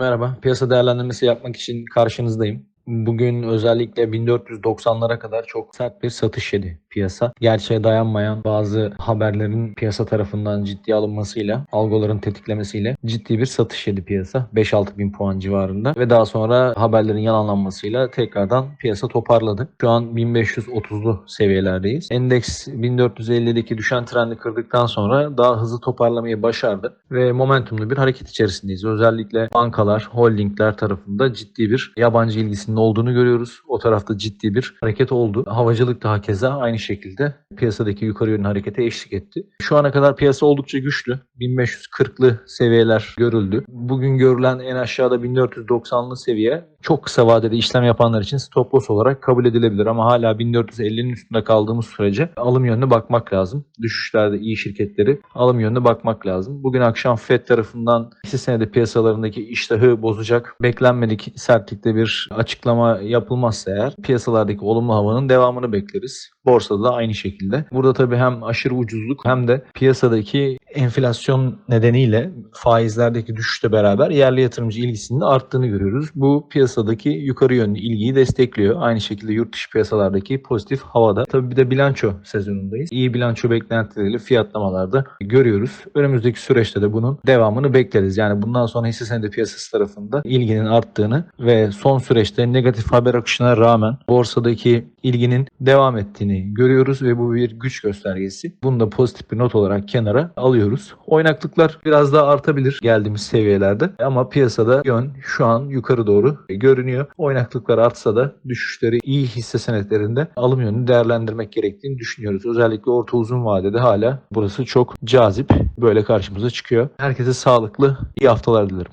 Merhaba, piyasa değerlendirmesi yapmak için karşınızdayım. Bugün özellikle 1490'lara kadar çok sert bir satış yedi piyasa. Gerçeğe dayanmayan bazı haberlerin piyasa tarafından ciddiye alınmasıyla, algoların tetiklemesiyle ciddi bir satış yedi piyasa. 5-6 bin puan civarında ve daha sonra haberlerin yalanlanmasıyla tekrardan piyasa toparladı. Şu an 1530'lu seviyelerdeyiz. Endeks 1450'deki düşen trendi kırdıktan sonra daha hızlı toparlamayı başardı ve momentumlu bir hareket içerisindeyiz. Özellikle bankalar, holdingler tarafında ciddi bir yabancı ilgisinin olduğunu görüyoruz. O tarafta ciddi bir hareket oldu. Havacılık da hakeza aynı şekilde piyasadaki yukarı yönlü harekete eşlik etti. Şu ana kadar piyasa oldukça güçlü. 1540'lı seviyeler görüldü. Bugün görülen en aşağıda 1490'lı seviye çok kısa vadede işlem yapanlar için stop loss olarak kabul edilebilir ama hala 1450'nin üstünde kaldığımız sürece alım yönüne bakmak lazım. Düşüşlerde iyi şirketleri alım yönüne bakmak lazım. Bugün akşam FED tarafından hisse senedi piyasalarındaki iştahı bozacak beklenmedik sertlikte bir açıklama yapılmazsa eğer piyasalardaki olumlu havanın devamını bekleriz. Borsada da aynı şekilde. Burada tabii hem aşırı ucuzluk hem de piyasadaki enflasyon nedeniyle faizlerdeki düşüşle beraber yerli yatırımcı ilgisinin de arttığını görüyoruz. Bu piyasadaki yukarı yönlü ilgiyi destekliyor. Aynı şekilde yurt dışı piyasalardaki pozitif havada. Tabii bir de bilanço sezonundayız. İyi bilanço beklentileriyle fiyatlamalarda görüyoruz. Önümüzdeki süreçte de bunun devamını bekleriz. Yani bundan sonra hisse senedi piyasası tarafında ilginin arttığını ve son süreçte negatif haber akışına rağmen borsadaki ilginin devam ettiğini görüyoruz ve bu bir güç göstergesi. Bunu da pozitif bir not olarak kenara alıyoruz. Oynaklıklar biraz daha artabilir geldiğimiz seviyelerde ama piyasada yön şu an yukarı doğru görünüyor. Oynaklıklar artsa da düşüşleri iyi hisse senetlerinde alım yönünü değerlendirmek gerektiğini düşünüyoruz. Özellikle orta uzun vadede hala burası çok cazip böyle karşımıza çıkıyor. Herkese sağlıklı iyi haftalar dilerim.